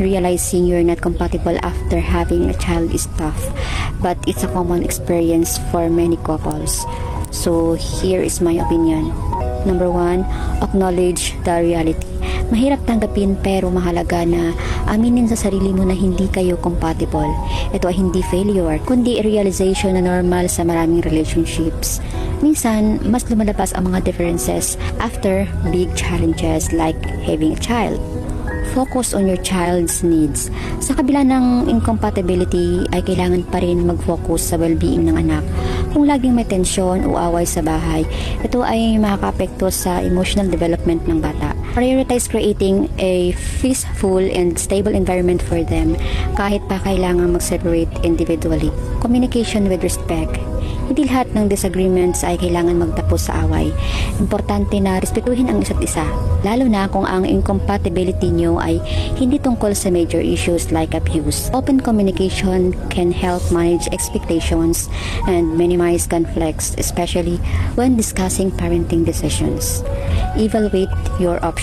realizing you're not compatible after having a child is tough, but it's a common experience for many couples. So, here is my opinion. Number one, acknowledge the reality. Mahirap tanggapin pero mahalaga na aminin sa sarili mo na hindi kayo compatible. Ito ay hindi failure, kundi realization na normal sa maraming relationships. Minsan, mas lumalabas ang mga differences after big challenges like having a child. Focus on your child's needs. Sa kabila ng incompatibility ay kailangan pa rin mag-focus sa well-being ng anak. Kung laging may tensyon o away sa bahay, ito ay makakapekto sa emotional development ng bata. Prioritize creating a peaceful and stable environment for them kahit pa kailangan mag-separate individually. Communication with respect. Hindi lahat ng disagreements ay kailangan magtapos sa away. Importante na respetuhin ang isa't isa, lalo na kung ang incompatibility nyo ay hindi tungkol sa major issues like abuse. Open communication can help manage expectations and minimize conflicts, especially when discussing parenting decisions. Evaluate your options.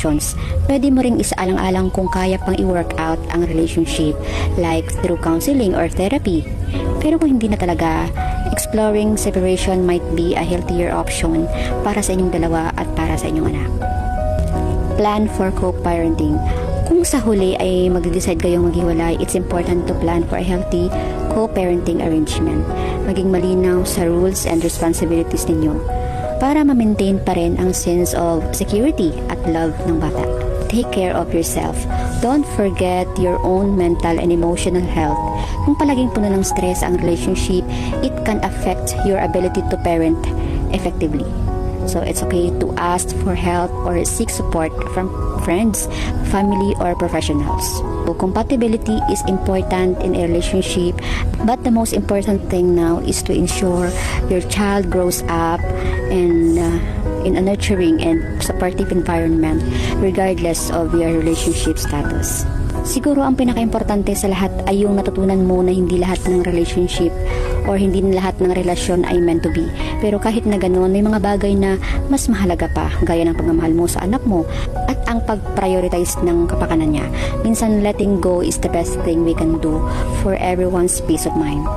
Pwede mo ring isaalang-alang kung kaya pang i-work out ang relationship like through counseling or therapy. Pero kung hindi na talaga, exploring separation might be a healthier option para sa inyong dalawa at para sa inyong anak. Plan for co-parenting. Kung sa huli ay mag-decide kayong maghiwalay, it's important to plan for a healthy co-parenting arrangement. Maging malinaw sa rules and responsibilities ninyo para ma-maintain pa rin ang sense of security at love ng bata. Take care of yourself. Don't forget your own mental and emotional health. Kung palaging puno ng stress ang relationship, it can affect your ability to parent effectively. So it's okay to ask for help or seek support from friends, family, or professionals. So compatibility is important in a relationship, but the most important thing now is to ensure your child grows up and uh, in a nurturing and supportive environment regardless of your relationship status. Siguro ang pinaka-importante sa lahat ay yung natutunan mo na hindi lahat ng relationship or hindi na lahat ng relasyon ay meant to be. Pero kahit na ganoon, may mga bagay na mas mahalaga pa, gaya ng pagmamahal mo sa anak mo at ang pag-prioritize ng kapakanan niya. Minsan, letting go is the best thing we can do for everyone's peace of mind.